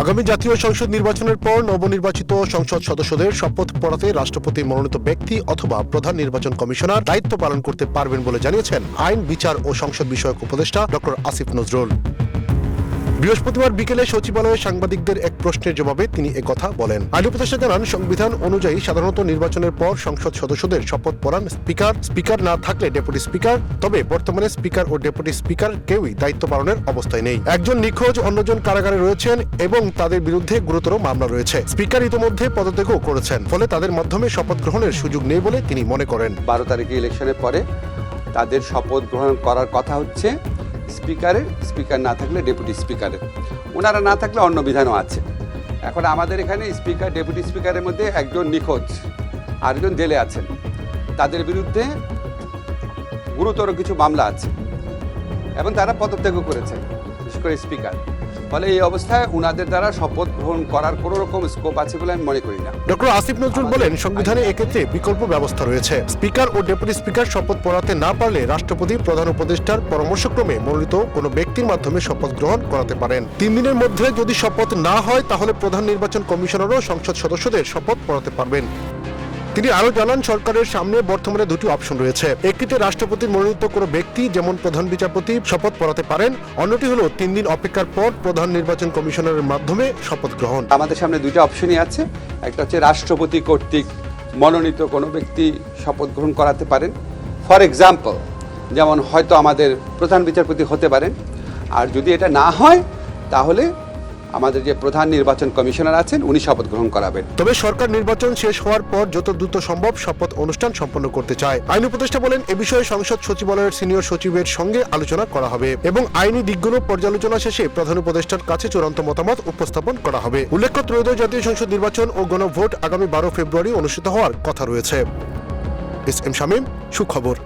আগামী জাতীয় সংসদ নির্বাচনের পর নবনির্বাচিত সংসদ সদস্যদের শপথ পড়াতে রাষ্ট্রপতি মনোনীত ব্যক্তি অথবা প্রধান নির্বাচন কমিশনার দায়িত্ব পালন করতে পারবেন বলে জানিয়েছেন আইন, বিচার ও সংসদ বিষয়ক উপদেষ্টা ডক্টর আসিফ নজরুল। বৃহস্পতিবার বিকেলে সচিবালয়ে সাংবাদিকদের এক প্রশ্নের জবাবে তিনি একথা বলেন। আইন উপদেষ্টা জানান, সংবিধান অনুযায়ী সাধারণত নির্বাচনের পর সংসদ সদস্যদের শপথ পড়ান স্পিকার। স্পিকার না থাকলে ডেপুটি স্পিকার, তবে বর্তমানে স্পিকার ও ডেপুটি স্পিকার কেউই দায়িত্ব পালনের অবস্থায় নেই। একজন নিখোঁজ অন্যজন কারাগারে রয়েছেন এবং তাদের বিরুদ্ধে গুরুতর মামলা রয়েছে। স্পিকার ইতিমধ্যে পদত্যাগও করেছেন, ফলে তাদের মাধ্যমে শপথ গ্রহণের সুযোগ নেই বলে তিনি মনে করেন। বারো তারিখে ইলেকশনের পরে তাদের শপথ গ্রহণ করার কথা হচ্ছে স্পিকারের, স্পিকার না থাকলে ডেপুটি স্পিকারের ওনারা না থাকলে অন্য বিধানও আছে। এখন আমাদের এখানে স্পিকার, ডেপুটি স্পিকারের মধ্যে একজন নিখোঁজ, আরেকজন জেলে আছেন। তাদের বিরুদ্ধে গুরুতর কিছু মামলা আছে এবং তারা পদত্যাগও করেছে বিশেষ করে স্পিকার। ফলে এই অবস্থায় উনাদের দ্বারা শপথ গ্রহণ করার কোনো রকম স্কোপ আছে বলে আমি মনে করি না। ডক্টর আসিফ নজরুল বলেন সংবিধানে এক্ষেত্রে বিকল্প ব্যবস্থা রয়েছে। স্পিকার ও ডেপুটি স্পিকার শপথ পড়াতে না পারলে রাষ্ট্রপতি প্রধান উপদেষ্টার পরামর্শক্রমে মনোনীত কোনো ব্যক্তির মাধ্যমে শপথ গ্রহণ করাতে পারেন। তিন দিনের মধ্যে যদি শপথ না হয় তাহলে প্রধান নির্বাচন কমিশনারও সংসদ সদস্যদের শপথ পড়াতে পারবেন। তিনি আরও জানান, সরকারের সামনে বর্তমানে দুটি অপশন রয়েছে। একটিতে রাষ্ট্রপতির মনোনীত কোনো ব্যক্তি, যেমন প্রধান বিচারপতি, শপথ পড়াতে পারেন। অন্যটি হলো তিন দিন অপেক্ষার পর প্রধান নির্বাচন কমিশনারের মাধ্যমে শপথ গ্রহণ। আমাদের সামনে দুইটা অপশনই আছে। একটা হচ্ছে রাষ্ট্রপতি কর্তৃক মনোনীত কোনো ব্যক্তি শপথ গ্রহণ করাতে পারেন। ফর এক্সাম্পল যেমন হয়তো আমাদের প্রধান বিচারপতি হতে পারেন। আর যদি এটা না হয়, তাহলে আমাদের যে প্রধান নির্বাচন কমিশনার আছেন, উনি শপথ গ্রহণ করাবেন। তবে সরকার নির্বাচন শেষ হওয়ার পর যত দ্রুত সম্ভব শপথ অনুষ্ঠান সম্পন্ন করতে চায়। আইন উপদেষ্টা বলেন, এ বিষয়ে সংসদ সচিবালয়ের সিনিয়র সচিবের সঙ্গে আলোচনা করা হবে এবং আইনি দিকগুলো পর্যালোচনা শেষে প্রধান উপদেষ্টার কাছে চূড়ান্ত মতামত উপস্থাপন করা হবে। উল্লেখ্য, ত্রয়োদশ জাতীয় সংসদ নির্বাচন ও গণভোট আগামী বারো ফেব্রুয়ারি অনুষ্ঠিত হওয়ার কথা রয়েছে। এস এম শামীম, সুখবর।